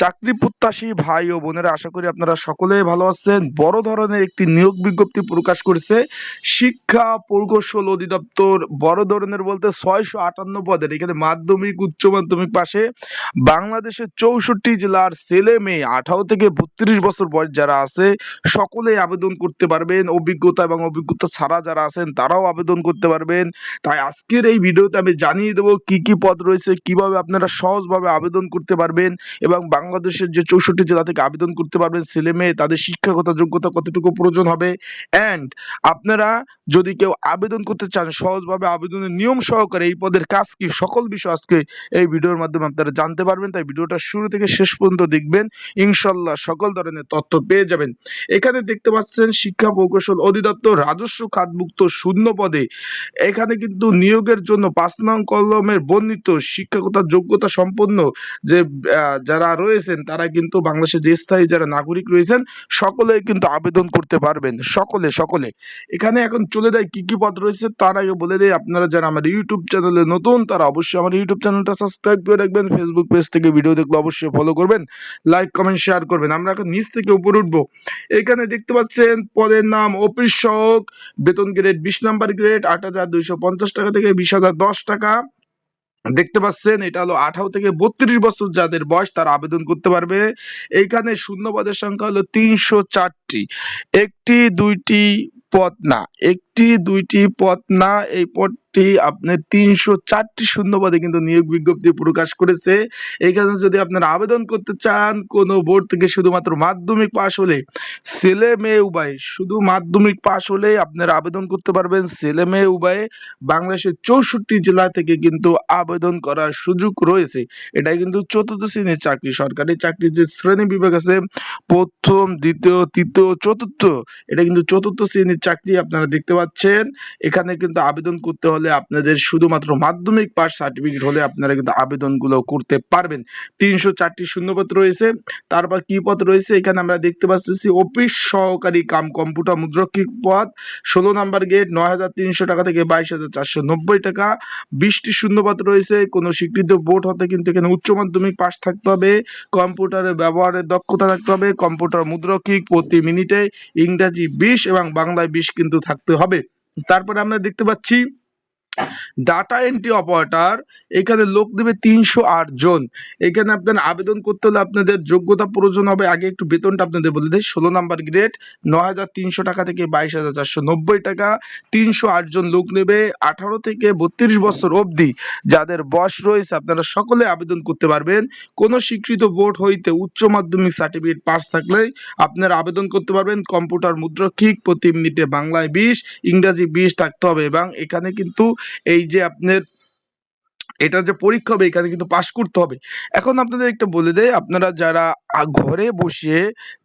চাকরি প্রত্যাশী ভাই ও বোনেরা, আশা করি আপনারা সকলেই ভালো আছেন। বড় ধরনের একটি নিয়োগ বিজ্ঞপ্তি প্রকাশ করেছে শিক্ষা প্রকৌশল অধিদপ্তর। বড় ধরনের বলতে ছয়শো আটান্ন পদের, এখানে মাধ্যমিক, উচ্চ মাধ্যমিক পাশে। বাংলাদেশের চৌষট্টি জেলার ছেলে মেয়ে, আঠারো থেকে বত্রিশ বছর বয়স যারা আছে, সকলেই আবেদন করতে পারবেন। অভিজ্ঞতা এবং অভিজ্ঞতা ছাড়া যারা আছেন, তারাও আবেদন করতে পারবেন। তাই আজকের এই ভিডিওতে আমি জানিয়ে দেবো কি কি পদ রয়েছে, কীভাবে আপনারা সহজভাবে আবেদন করতে পারবেন এবং বাংলাদেশের যে চৌষট্টি জেলা থেকে আবেদন করতে পারবেন ছেলে মেয়ে, তাদের শিক্ষাগত যোগ্যতা কতটুকু প্রয়োজন হবে? অ্যান্ড আপনারা যদি কেউ আবেদন করতে চান, সহজভাবে আবেদনের নিয়ম সহকারে এই পদের কাজ কি, সকল বিষয় আজকে এই ভিডিওর মাধ্যমে আপনারা জানতে পারবেন। তাই ভিডিওটা শুরু থেকে শেষ পর্যন্ত দেখবেন। ইনশাল্লাহ সকল ধরনের তথ্য পেয়ে যাবেন। এখানে দেখতে পাচ্ছেন শিক্ষা প্রকৌশল অধিদপ্তর রাজস্ব খাতমুক্ত শূন্য পদে। এখানে কিন্তু নিয়োগের জন্য পাঁচ নং কলমের বর্ণিত শিক্ষাগত যোগ্যতা সম্পন্ন যে যারা যারা রয়েছেন তারা কিন্তু বাংলাদেশের যে স্থায়ী যারা নাগরিক রয়েছেন, সকলে কিন্তু আবেদন করতে পারবেন। সকলে সকলে। এখানে এখন চলে যায় কি কি পদ রয়েছে, তার আগে বলে দেয় আপনারা যারা আমার ইউটিউব চ্যানেলে নতুন, তারা অবশ্যই আমার ইউটিউব চ্যানেলটা সাবস্ক্রাইব করে রাখবেন ফেসবুক পেজ থেকে ভিডিও দেখলে অবশ্যই ফলো করবেন লাইক কমেন্ট শেয়ার করবেন। আমরা এখন নিচ থেকে উপরে উঠবো। এখানে দেখতে পাচ্ছেন, পদের নাম অফিস সহক, বেতন গ্রেড বিশ নাম্বার গ্রেড আট হাজার দুইশো পঞ্চাশ টাকা থেকে বিশ হাজার দশ টাকা। দেখতে পাচ্ছেন, এটা হলো আঠারো থেকে বত্রিশ বছর যাদের বয়স, তারা আবেদন করতে পারবে। এইখানে শূন্য পদের সংখ্যা হলো তিনশো চারটি। একটি, দুইটি পদ না একটি দুইটি পদ না, এই পদটি আপনার তিনশো চারটি শূন্য পদে কিন্তু নিয়োগ বিজ্ঞপ্তি প্রকাশ করেছে। এখানে যদি আপনারা আবেদন করতে চান, কোনো বোর্ড থেকে শুধুমাত্র মাধ্যমিক পাশ হলে ছেলে মেয়ে উভয়, শুধু মাধ্যমিক পাশ হলে আপনারা আবেদন করতে পারবেন। ছেলে মেয়ে উভয়ে বাংলাদেশের চৌষট্টি জেলা থেকে কিন্তু আবেদন করার সুযোগ রয়েছে। এটা কিন্তু চতুর্থ শ্রেণির চাকরি। সরকারি চাকরির যে শ্রেণি বিভাগ আছে, প্রথম, দ্বিতীয়, তৃতীয়, চতুর্থ, এটা কিন্তু চতুর্থ শ্রেণির চাকরি আপনারা দেখতে পাচ্ছেন। এখানে কিন্তু আবেদন করতে হলে আপনাদের শুধুমাত্র মাধ্যমিক পাস সার্টিফিকেট হলে আপনারা কিন্তু আবেদনগুলো করতে পারবেন। তিনশো চারটি শূন্যপদ রয়েছে। তারপর কি পদ রয়েছে? এখানে আমরা দেখতে পাচ্ছি অফিস সহকারী কাম কম্পিউটার মুদ্রক্ষিক পদ। ষোলো নাম্বার গেট নয় হাজার তিনশো টাকা থেকে বাইশ হাজার চারশো নব্বই টাকা। বিশটি শূন্যপদ রয়েছে। কোনো স্বীকৃত বোর্ড হতে কিন্তু এখানে উচ্চ মাধ্যমিক পাস থাকতে হবে। কম্পিউটারের ব্যবহারের দক্ষতা থাকতে হবে। কম্পিউটার মুদ্রক্ষিক প্রতি মিনিটে ইংরাজি বিশ এবং বাংলায় বিশ কিন্তু থাকতে হবে। তারপরে আমরা দেখতে পাচ্ছি ডাটা এন্ট্রি অপারেটর এখানে লোক দেবে তিনশো আট জন। এখানে আপনার আবেদন করতে হলে আপনাদের যোগ্যতা প্রয়োজন হবে। আগে একটু বেতনটা আপনাদের বলে দেয় ষোলো নাম্বার গ্রেড নয় হাজার তিনশো টাকা থেকে বাইশ হাজার টাকা। তিনশো আট জন লোক নেবে আঠারো থেকে বত্রিশ বছর অবধি। যাদের বয়স রয়েছে, আপনারা সকলে আবেদন করতে পারবেন। কোনো স্বীকৃত বোর্ড হইতে উচ্চ মাধ্যমিক সার্টিফিকেট পাস থাকলেই আপনারা আবেদন করতে পারবেন। কম্পিউটার মুদ্রক্ষিক প্রতি মিনিটে বাংলায় বিশ, ইংরাজি বিশ থাকতে হবে এবং এখানে কিন্তু এই যে আপনার এটার যে পরীক্ষা হবে, এখানে কিন্তু পাশ করতে হবে। এখন আপনাদের একটা বলে দেয় আপনারা যারা ঘরে বসে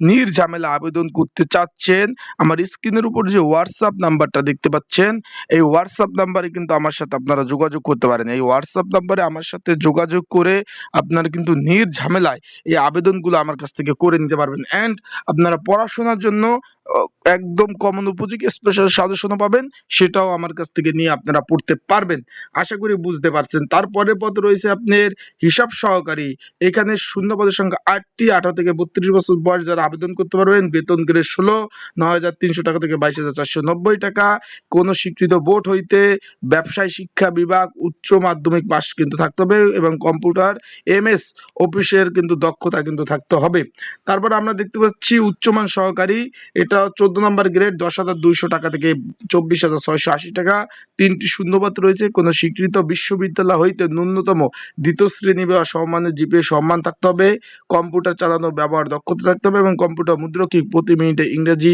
নির্ঝামেলা আবেদন করতে চাচ্ছেন, আমার স্ক্রিনের উপর যে হোয়াটসঅ্যাপ নাম্বারটা দেখতে পাচ্ছেন, এই হোয়াটসঅ্যাপ নাম্বারে কিন্তু আমার সাথে আপনারা যোগাযোগ করতে পারেন। এই হোয়াটসঅ্যাপ নাম্বারে আমার সাথে যোগাযোগ করে আপনারা কিন্তু নির্ঝামেলায় এই আবেদনগুলো আমার কাছ থেকে করে নিতে পারবেন। অ্যান্ড আপনারা পড়াশোনার জন্য একদম কমন উপযোগী স্পেশাল সাজেশনও পাবেন, সেটাও আমার কাছ থেকে নিয়ে আপনারা পড়তে পারবেন। আশা করি বুঝতে পারছেন। তারপরে পদ রয়েছে আপনার হিসাব সহকারী। এখানে শূন্য পদের সংখ্যা আটটি, আঠারো থেকে বত্রিশ বছর বয়স যারা আবেদন করতে পারবেন, বেতন গ্রেড ষোলো, নয় হাজার তিনশো টাকা থেকে বাইশ হাজার চারশো নব্বই টাকা। কোনো স্বীকৃত বোর্ড হইতে ব্যবসায় শিক্ষা বিভাগ, উচ্চ মাধ্যমিক পাস কিন্তু থাকতে হবে এবং কম্পিউটার, এমএস অফিসের কিন্তু দক্ষতা কিন্তু থাকতে হবে। তারপর আমরা দেখতে পাচ্ছি উচ্চমান সহকারী, এটা চোদ্দ নম্বর গ্রেড, দশ হাজার দুইশো টাকা থেকে চব্বিশ হাজার ছয়শো আশি টাকা। তিনটি শূন্যপদ রয়েছে। কোনো স্বীকৃত বিশ্ববিদ্যালয় হইতে ন্যূনতম দ্বিতীয় শ্রেণি বা সম্মানের জিপে সম্মান থাকতে হবে। কম্পিউটার চালানো, ব্যবহার, দক্ষতা থাকতে হবে এবং কম্পিউটার মুদ্রকিক প্রতি মিনিটে ইংরেজি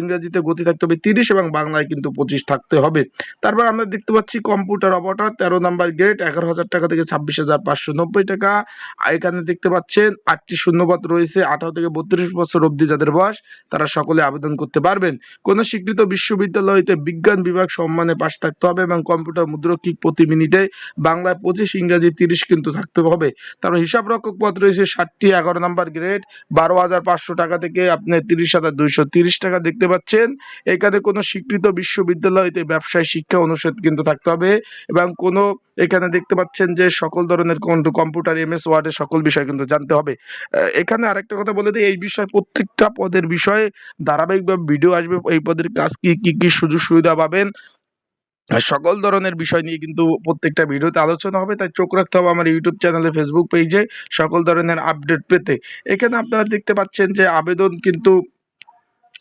ইংরেজিতে গতি থাকতে হবে তিরিশ এবং বাংলায় কিন্তু পঁচিশ থাকতে হবে। তারপর আমরা দেখতে পাচ্ছি কম্পিউটার অপারেটর, তেরো নাম্বার গ্রেড, এগারো হাজার টাকা থেকে ছাব্বিশ হাজার পাঁচশো নব্বই টাকা। এখানে দেখতে পাচ্ছেন আটটি শূন্যপদ রয়েছে। আঠারো থেকে বত্রিশ বছর অবধি যাদের বয়স, তারা সকলে আবেদন করতে পারবেন। কোনো স্বীকৃত বিশ্ববিদ্যালয়তে বিজ্ঞান বিভাগ সম্মানে পাশ থাকতে হবে এবং কম্পিউটার মুদ্রকিক প্রতি মিনিটে বাংলায় পঁচিশ, ইংরাজি তিরিশ কিন্তু থাকতে হবে। তারপর হিসাব রক্ষক পদ রয়েছে ষাটটি, এগারো নাম্বার গ্রেড, বারো হাজার পাঁচশো টাকা থেকে আপনি তিরিশ হাজার দুইশো তিরিশ টাকা দেখতে পাচ্ছেন। এখানে কোনো স্বীকৃত বিশ্ববিদ্যালয়তে ব্যবসায় শিক্ষা অনুষদ কিন্তু থাকতে হবে এবং কোনো এখানে দেখতে পাচ্ছেন যে সকল ধরনের কম্পিউটার, এমএস, ওয়ার্ডের সকল বিষয় কিন্তু জানতে হবে। এখানে আরেকটা কথা বলে দিই, এই বিষয় প্রত্যেকটা পদের বিষয়ে ধারাবাহিকভাবে ভিডিও আসবে, এই পদের কাজ কি কি কি সুযোগ সুবিধা পাবেন? সকল ধরনের বিষয় নিয়ে কিন্তু প্রত্যেকটা ভিডিওতে আলোচনা হবে, তাই চোখ রাখতে হবে আমার ইউটিউব চ্যানেলে ফেসবুক পেজে সকল ধরনের আপডেট পেতে। এখানে আপনারা দেখতে পাচ্ছেন যে আবেদন কিন্তু,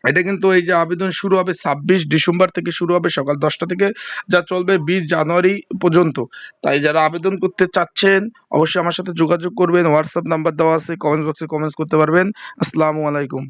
এটা কিন্তু এই যে আবেদন শুরু হবে ছাব্বিশ ডিসেম্বর থেকে শুরু হবে, সকাল দশটা থেকে যা চলবে বিশ জানুয়ারি পর্যন্ত। তাই যারা আবেদন করতে চাচ্ছেন, অবশ্যই আমার সাথে যোগাযোগ করবেন হোয়াটসঅ্যাপ নাম্বার দেওয়া আছে কমেন্ট বক্সে কমেন্টস করতে পারবেন। আসসালামু আলাইকুম।